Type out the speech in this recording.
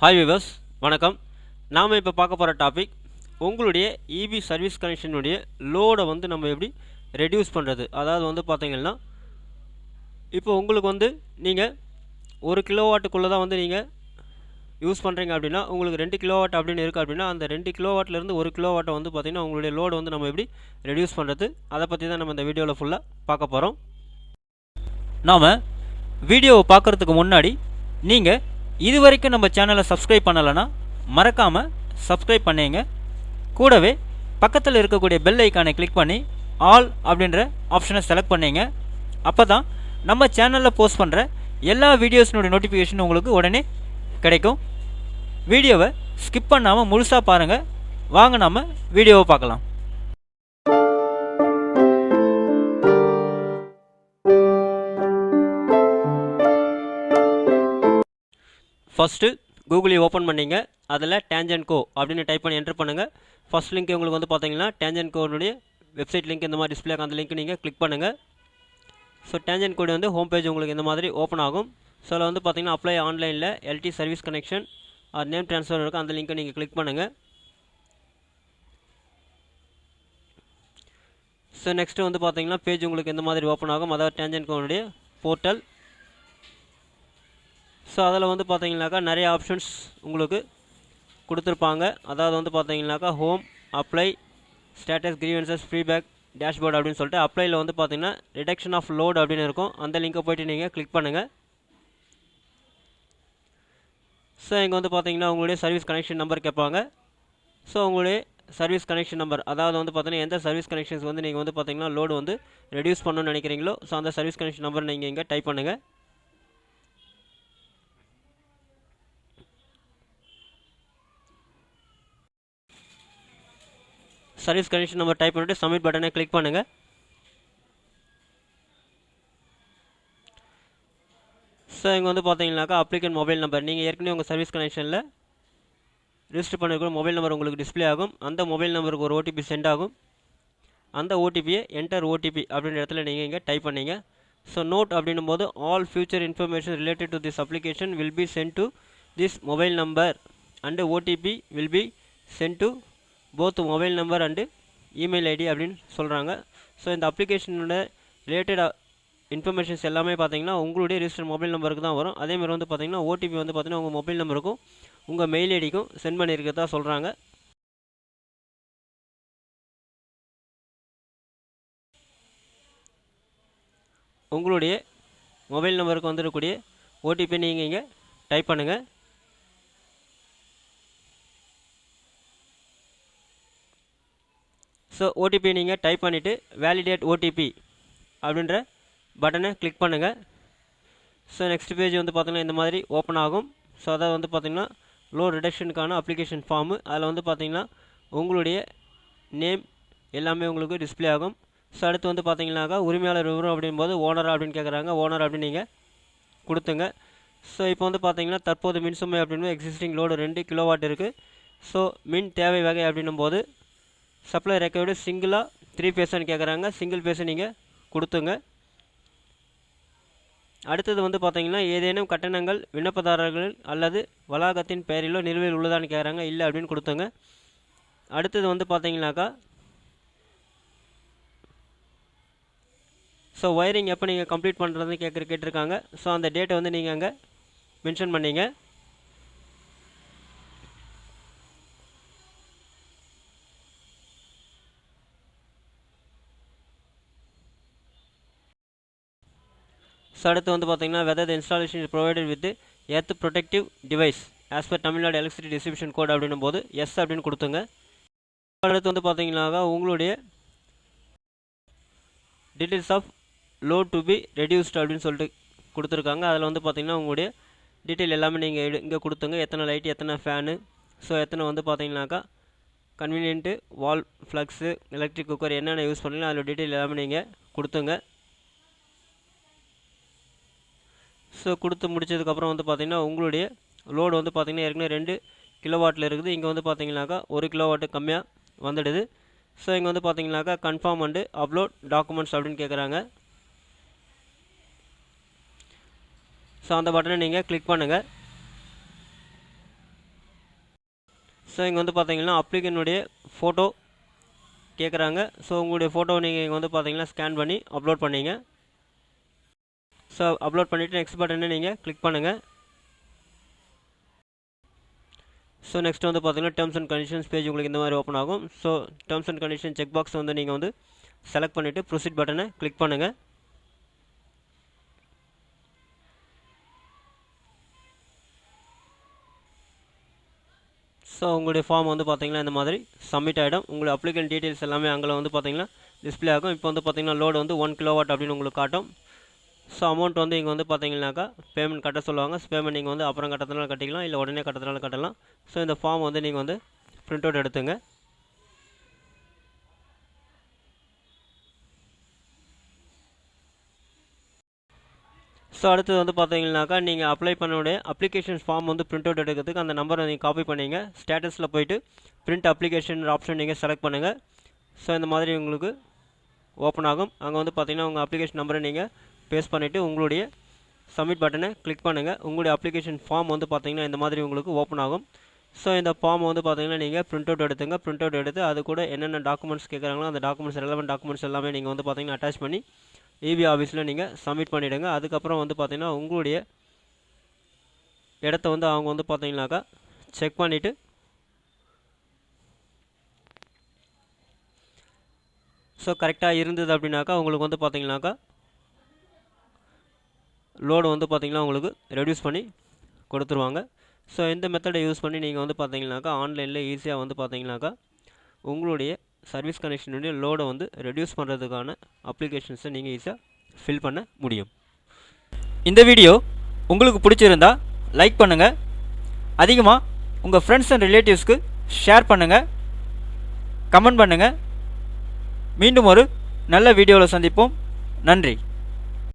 Hi viewers வணக்கம். நாம் இப்போ பார்க்க போகிற டாபிக் உங்களுடைய இபி சர்வீஸ் கனெக்ஷனுடைய லோடை வந்து நம்ம எப்படி ரெடியூஸ் பண்ணுறது அதாவது வந்து பார்த்தீங்கன்னா இப்போ உங்களுக்கு வந்து நீங்கள் ஒரு கிலோவாட்டுக்குள்ளே தான் வந்து நீங்கள் யூஸ் பண்ணுறீங்க அப்படின்னா உங்களுக்கு ரெண்டு கிலோவாட் அப்படின்னு இருக்குது அப்படின்னா அந்த ரெண்டு கிலோவாட்லேருந்து ஒரு கிலோவாட்டை வந்து பார்த்திங்கன்னா உங்களுடைய லோடு வந்து நம்ம எப்படி ரெடியூஸ் பண்ணுறது அதை பற்றி தான் நம்ம இந்த வீடியோவில் ஃபுல்லாக பார்க்க போகிறோம் நாம் வீடியோவை பார்க்குறதுக்கு முன்னாடி நீங்கள் இது வரைக்கும் நம்ம சேனலை சப்ஸ்கிரைப் பண்ணலைன்னா மறக்காமல் சப்ஸ்கிரைப் பண்ணிங்க. கூடவே பக்கத்தில் இருக்கக்கூடிய பெல் ஐக்கானை கிளிக் பண்ணி ஆல் அப்படின்ற ஆப்ஷனை செலக்ட் பண்ணிங்க. அப்போ தான் நம்ம சேனலில் போஸ்ட் பண்ணுற எல்லா வீடியோஸினுடைய நோட்டிஃபிகேஷன் உங்களுக்கு உடனே கிடைக்கும். வீடியோவை ஸ்கிப் பண்ணாமல் முழுசாக பாருங்கள் வாங்க நாம் வீடியோவை பார்க்கலாம். ஃபஸ்ட்டு கூகுளை ஓப்பன் பண்ணிங்க. அதில் டேஞ்சன் கோ அப்படின்னு டைப் பண்ணி என்டர் பண்ணுங்கள் ஃபஸ்ட் லிங்க் உங்களுக்கு வந்து பார்த்தீங்கன்னா டேஞ்சன் கோனுடைய வெப்சைட் லிங்க் இந்த மாதிரி டிஸ்பிளே அந்த லிங்க் நீங்கள் கிளிக் பண்ணுங்கள் ஸோ டேஞ்சன் கோடு வந்து ஹோம் பேஜ் உங்களுக்கு இந்த மாதிரி ஓப்பன் ஆகும். ஸோ அதில் வந்து பார்த்தீங்கன்னா அப்ளை ஆன்லைனில் எல்டி சர்வீஸ் கனெக்ஷன் அது நேம் ட்ரான்ஸ்ஃபர் இருக்கும் அந்த லிங்க்கை நீங்கள் கிளிக் பண்ணுங்கள் ஸோ நெக்ஸ்ட்டு வந்து பார்த்தீங்கன்னா பேஜ் உங்களுக்கு இந்த மாதிரி ஓப்பன் ஆகும் அதாவது டேஞ்சன் கோனுடைய போர்ட்டல் ஸோ அதில் வந்து பார்த்தீங்கன்னாக்கா நிறைய ஆப்ஷன்ஸ் உங்களுக்கு கொடுத்துருப்பாங்க. அதாவது வந்து பார்த்தீங்கன்னாக்கா home apply status grievances feedback dashboard அப்படின்னு சொல்லிட்டு அப்ளையில் வந்து பார்த்தீங்கன்னா ரிடக்ஷன் ஆஃப் லோட் அப்படின்னு இருக்கும். அந்த லிங்கை போய்ட்டு நீங்கள் கிளிக் பண்ணுங்கள் ஸோ இங்கே வந்து பார்த்தீங்கன்னா உங்களுடைய சர்வீஸ் கனெக்ஷன் நம்பர் கேட்பாங்க. ஸோ உங்களுடைய சர்வீஸ் கனெக்ஷன் நம்பர் அதாவது வந்து பார்த்தீங்கன்னா எந்த சர்வீஸ் கனெக்ஷன்ஸ் வந்து நீங்கள் வந்து பார்த்தீங்கன்னா லோடு வந்து ரெடியூஸ் பண்ணணும்னு நினைக்கிறீங்களோ ஸோ அந்த சர்வீஸ் கனெக்ஷன் நம்பர் நீங்கள் இங்கே டைப் பண்ணுங்கள் சர்வீஸ் கனெக்ஷன் நம்பர் டைப் பண்ணிட்டு சப்மிட் பட்டனை கிளிக் பண்ணுங்கள் ஸோ இங்கே வந்து பார்த்தீங்கன்னாக்கா அப்ளிகன் மொபைல் நம்பர் நீங்கள் ஏற்கனவே உங்கள் சர்வீஸ் கனெக்ஷனில் ரிஜிஸ்டர் பண்ணிருக்கிற மொபைல் நம்பர் உங்களுக்கு டிஸ்ப்ளே ஆகும். அந்த மொபைல் நம்பருக்கு ஒரு ஓடிபி சென்ட் ஆகும். அந்த ஓடிபியை என்டர் ஓடிபி அப்படின்ற இடத்துல நீங்கள் இங்கே டைப் பண்ணீங்க. ஸோ நோட் அப்படின்னும் போது all future information related to this application will be sent to this mobile number and OTP will be sent to both mobile number and email ID அப்படின்னு சொல்கிறாங்க so இந்த அப்ளிகேஷனோட ரிலேட்டட் இன்ஃபர்மேஷன்ஸ் எல்லாமே பார்த்தீங்கன்னா உங்களுடைய register mobile நம்பருக்கு தான் வரும். அதேமாதிரி வந்து பார்த்தீங்கன்னா ஓடிபி வந்து பார்த்தீங்கன்னா உங்கள் மொபைல் நம்பருக்கும் உங்கள் மெயில் ஐடிக்கும் சென்ட் பண்ணியிருக்கிறதா சொல்கிறாங்க உங்களுடைய மொபைல் நம்பருக்கு வந்துடக்கூடிய ஓடிபி நீங்கள் இங்கே டைப் பண்ணுங்கள் ஸோ ஓடிபி நீங்கள் டைப் பண்ணிவிட்டு வேலிடேட் ஓடிபி அப்படின்ற பட்டனை கிளிக் பண்ணுங்கள் ஸோ நெக்ஸ்ட் பேஜ் வந்து பார்த்திங்கன்னா இந்த மாதிரி ஓப்பன் ஆகும். ஸோ அதாவது வந்து பார்த்திங்கன்னா லோ ரிடக்ஷனுக்கான அப்ளிகேஷன் ஃபார்மு அதில் வந்து பார்த்திங்கன்னா உங்களுடைய நேம் எல்லாமே உங்களுக்கு டிஸ்ப்ளே ஆகும். ஸோ அடுத்து வந்து பார்த்திங்கனாக்கா உரிமையாளர் விவரம் அப்படின்போது ஓனர் அப்படின்னு கேட்குறாங்க ஓனர் அப்படின்னு நீங்கள் கொடுத்துங்க. ஸோ இப்போ வந்து பார்த்தீங்கன்னா தற்போது மின்சுமை அப்படின்னு எக்ஸிஸ்டிங் லோடு ரெண்டு கிலோவாட் இருக்குது ஸோ மின் தேவை வகை அப்படின்னும் போது சப்ளை ரெக்கவர்டு சிங்கிளாக த்ரீ பேர்சன் கேட்குறாங்க சிங்கிள் பேஸை நீங்கள் கொடுத்துங்க. அடுத்தது வந்து பார்த்தீங்கன்னா ஏதேனும் கட்டணங்கள் விண்ணப்பதாரர்கள் அல்லது வளாகத்தின் பெயரிலோ நிலுவையில் உள்ளதான்னு கேட்குறாங்க இல்லை அப்படின்னு கொடுத்துங்க. அடுத்தது வந்து பார்த்தீங்கன்னாக்கா ஸோ ஒயரிங் எப்போ நீங்கள் கம்ப்ளீட் பண்ணுறதுன்னு கேட்குற கேட்டிருக்காங்க. ஸோ அந்த டேட்டை வந்து நீங்கள் அங்கே மென்ஷன் பண்ணிங்க. ஸோ அடுத்து வந்து பார்த்தீங்கன்னா whether the installation is provided with earth protective device as per Tamil Nadu electricity distribution code அப்படின்னும் போது எஸ் அப்படின்னு கொடுத்துங்க. அடுத்து வந்து பார்த்தீங்கன்னாக்கா உங்களுடைய details of load to be reduced அப்படின்னு சொல்லிட்டு கொடுத்துருக்காங்க. அதில் வந்து பார்த்தீங்கன்னா உங்களுடைய டீட்டெயில் எல்லாமே நீங்கள் இங்கே கொடுத்துங்க. எத்தனை லைட் எத்தனை ஃபேனு ஸோ எத்தனை வந்து பார்த்தீங்கன்னாக்கா convenient wall flux electric cooker என்னென்ன யூஸ் பண்ணலாம் அதில் டீட்டெயில் எல்லாமே நீங்கள் கொடுத்துங்க. ஸோ கொடுத்து முடிச்சதுக்கப்புறம் வந்து பார்த்திங்கன்னா உங்களுடைய லோடு வந்து பார்த்திங்கன்னா ஏற்கனவே ரெண்டு கிலோவாட்டில் இருக்குது. இங்கே வந்து பார்த்தீங்கன்னாக்கா ஒரு கிலோவாட்டு கம்மியாக வந்துடுது. ஸோ இங்கே வந்து பார்த்திங்கனாக்கா கன்ஃபார்ம் அண்டு அப்லோட் டாக்குமெண்ட்ஸ் அப்படின்னு கேட்குறாங்க ஸோ அந்த பட்டனை நீங்கள் கிளிக் பண்ணுங்கள் ஸோ இங்கே வந்து பார்த்தீங்கன்னா அப்ளிகனுடைய ஃபோட்டோ கேட்குறாங்க ஸோ உங்களுடைய ஃபோட்டோ நீங்கள் இங்கே வந்து பார்த்தீங்கன்னா ஸ்கேன் பண்ணி அப்லோட் பண்ணிங்க. ஸோ அப்லோட் பண்ணிவிட்டு நெக்ஸ்ட் பட்டனை நீங்கள் கிளிக் பண்ணுங்கள் ஸோ நெக்ஸ்ட் வந்து பார்த்தீங்கன்னா டேர்ம்ஸ் அண்ட் கண்டிஷன்ஸ் பேஜ் உங்களுக்கு இந்த மாதிரி ஓப்பன் ஆகும். So terms and condition check box வந்து நீங்கள் வந்து செலக்ட் பண்ணிவிட்டு ப்ரொசீட் பட்டனை கிளிக் பண்ணுங்கள் ஸோ உங்களுடைய ஃபார்ம் வந்து பார்த்தீங்கன்னா இந்த மாதிரி சப்மிட் ஆகிடும் உங்களுடைய அப்ளிகன் டீட்டெயில்ஸ் எல்லாமே அங்கே வந்து பார்த்தீங்கன்னா டிஸ்ப்ளே ஆகும். இப்போ வந்து பார்த்தீங்கன்னா லோடு வந்து ஒன் கிலோவாட் அப்படின்னு உங்களுக்கு காட்டும். ஸோ அமௌண்ட் வந்து இங்கே வந்து பார்த்தீங்கன்னாக்கா பேமெண்ட் கட்ட சொல்லுவாங்க. பேமெண்ட் நீங்கள் வந்து அப்புறம் கட்டத்தினாலும் கட்டிக்கலாம் இல்லை உடனே கட்டத்தினால கட்டலாம். ஸோ இந்த ஃபார்ம் வந்து நீங்கள் வந்து பிரிண்ட் அவுட் எடுத்துங்க. ஸோ அடுத்தது வந்து பார்த்தீங்கன்னாக்கா நீங்கள் அப்ளை பண்ணக்கூடிய அப்ளிகேஷன் ஃபார்ம் வந்து பிரிண்ட் அவுட் எடுக்கிறதுக்கு அந்த நம்பரை நீங்கள் காப்பி பண்ணிங்க. ஸ்டேட்டஸில் போயிட்டு பிரிண்ட் அப்ளிகேஷன் ஆப்ஷன் நீங்கள் செலக்ட் பண்ணுங்கள் ஸோ இந்த மாதிரி உங்களுக்கு ஓப்பன் ஆகும். அங்கே வந்து பார்த்தீங்கன்னா உங்கள் அப்ளிகேஷன் நம்பரை நீங்கள் பேஸ்ட் பண்ணிவிட்டு உங்களுடைய சப்மிட் பட்டனை கிளிக் பண்ணுங்கள் உங்களுடைய அப்ளிகேஷன் ஃபார்ம் வந்து பார்த்திங்கன்னா இந்த மாதிரி உங்களுக்கு ஓப்பன் ஆகும். ஸோ இந்த ஃபார்ம் வந்து பார்த்தீங்கன்னா நீங்கள் பிரிண்ட் அவுட் எடுத்துங்க. பிரிண்ட் அவுட் எடுத்து அது கூட என்னென்ன டாக்குமெண்ட்ஸ் கேட்குறாங்களோ அந்த டாக்குமெண்ட்ஸ் ரெலவெண்ட் டாக்குமெண்ட்ஸ் எல்லாமே நீங்கள் வந்து பார்த்திங்கன்னா அட்டாச் பண்ணி இபி ஆஃபீஸில் நீங்கள் சப்மிட் பண்ணிவிடுங்க அதுக்கப்புறம் வந்து பார்த்திங்கன்னா உங்களுடைய இடத்த வந்து அவங்க வந்து பார்த்திங்கனாக்கா செக் பண்ணிவிட்டு ஸோ கரெக்டாக இருந்தது அப்படின்னாக்கா உங்களுக்கு வந்து பார்த்திங்கனாக்கா லோடு வந்து பார்த்தீங்கன்னா உங்களுக்கு ரெடியூஸ் பண்ணி கொடுத்துருவாங்க. ஸோ இந்த மெத்தடை யூஸ் பண்ணி நீங்கள் வந்து பார்த்தீங்கன்னாக்கா ஆன்லைனில் ஈஸியாக வந்து பார்த்தீங்கன்னாக்கா உங்களுடைய சர்வீஸ் கனெக்ஷனுடைய லோடை வந்து ரெடியூஸ் பண்ணுறதுக்கான அப்ளிகேஷன்ஸை நீங்கள் ஈஸியாக ஃபில் பண்ண முடியும். இந்த வீடியோ உங்களுக்கு பிடிச்சிருந்தா லைக் பண்ணுங்கள் அதிகமாக உங்கள் ஃப்ரெண்ட்ஸ் அண்ட் ரிலேட்டிவ்ஸ்க்கு ஷேர் பண்ணுங்கள் கமெண்ட் பண்ணுங்கள் மீண்டும் ஒரு நல்ல வீடியோவில் சந்திப்போம். நன்றி.